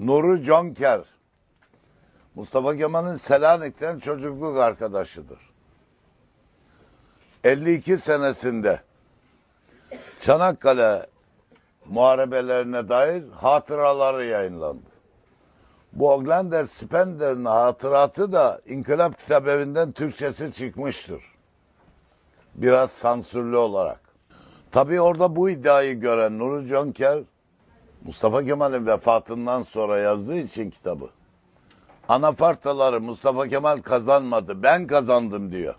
Nuri Jonker. Mustafa Kemal'in Selanik'ten çocukluk arkadaşıdır. 52 senesinde Çanakkale muharebelerine dair hatıraları yayınlandı. Bu Oglander Spender'in hatıratı da İnkılap Kitabevi'nden Türkçesi çıkmıştır. Biraz sansürlü olarak. Tabii orada bu iddiayı gören Nuri Jonker, Mustafa Kemal'in vefatından sonra yazdığı için kitabı. Anafartaları Mustafa Kemal kazanmadı, ben kazandım diyor.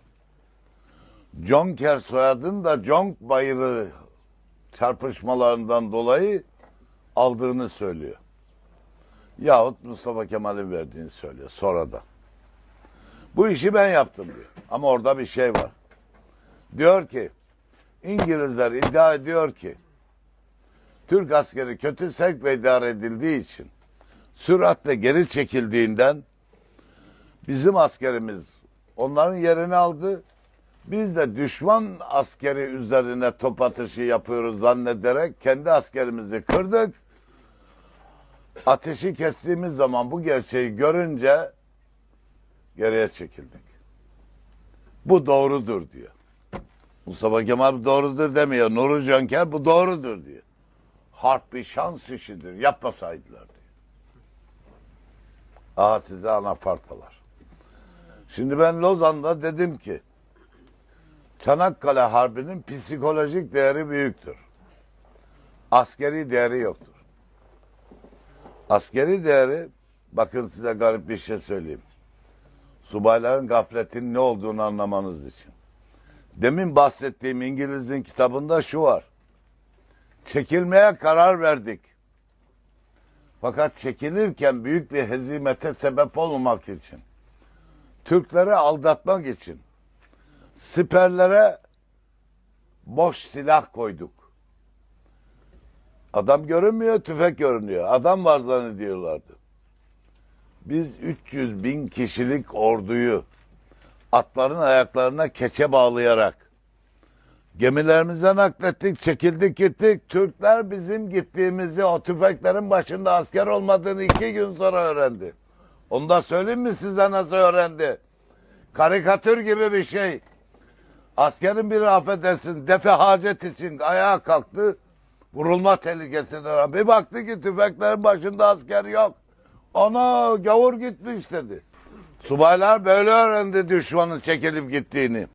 Jonker soyadını da Jonk bayırı çarpışmalarından dolayı aldığını söylüyor. Yahut Mustafa Kemal'in verdiğini söylüyor sonradan. Bu işi ben yaptım diyor. Ama orada bir şey var. Diyor ki İngilizler iddia ediyor ki Türk askeri kötü sevk ve idare edildiği için süratle geri çekildiğinden bizim askerimiz onların yerini aldı. Biz de düşman askeri üzerine top atışı yapıyoruz zannederek kendi askerimizi kırdık. Ateşi kestiğimiz zaman bu gerçeği görünce geriye çekildik. Bu doğrudur diyor. Mustafa Kemal bu doğrudur demiyor. Nuri Jonker bu doğrudur diyor. Harp bir şans işidir. Yapmasaydılar diyor. Aha size anafartalar. Şimdi ben Lozan'da dedim ki Çanakkale Harbi'nin psikolojik değeri büyüktür. Askeri değeri yoktur. Askeri değeri bakın size garip bir şey söyleyeyim. Subayların gafletinin ne olduğunu anlamanız için. Demin bahsettiğim İngiliz'in kitabında şu var. Çekilmeye karar verdik. Fakat çekilirken büyük bir hezimete sebep olmamak için, Türkleri aldatmak için, siperlere boş silah koyduk. Adam görünmüyor, tüfek görünüyor. Adam var zannediyorlardı. Biz 300 bin kişilik orduyu atların ayaklarına keçe bağlayarak gemilerimizden naklettik, çekildik gittik. Türkler bizim gittiğimizi o tüfeklerin başında asker olmadığını iki gün sonra öğrendi. Onu da söyleyeyim mi size nasıl öğrendi? Karikatür gibi bir şey. Askerin biri affedersin defe hacet için ayağa kalktı. Vurulma tehlikesine bir baktı ki tüfeklerin başında asker yok. Ona gavur gitmiş dedi. Subaylar böyle öğrendi düşmanın çekilip gittiğini.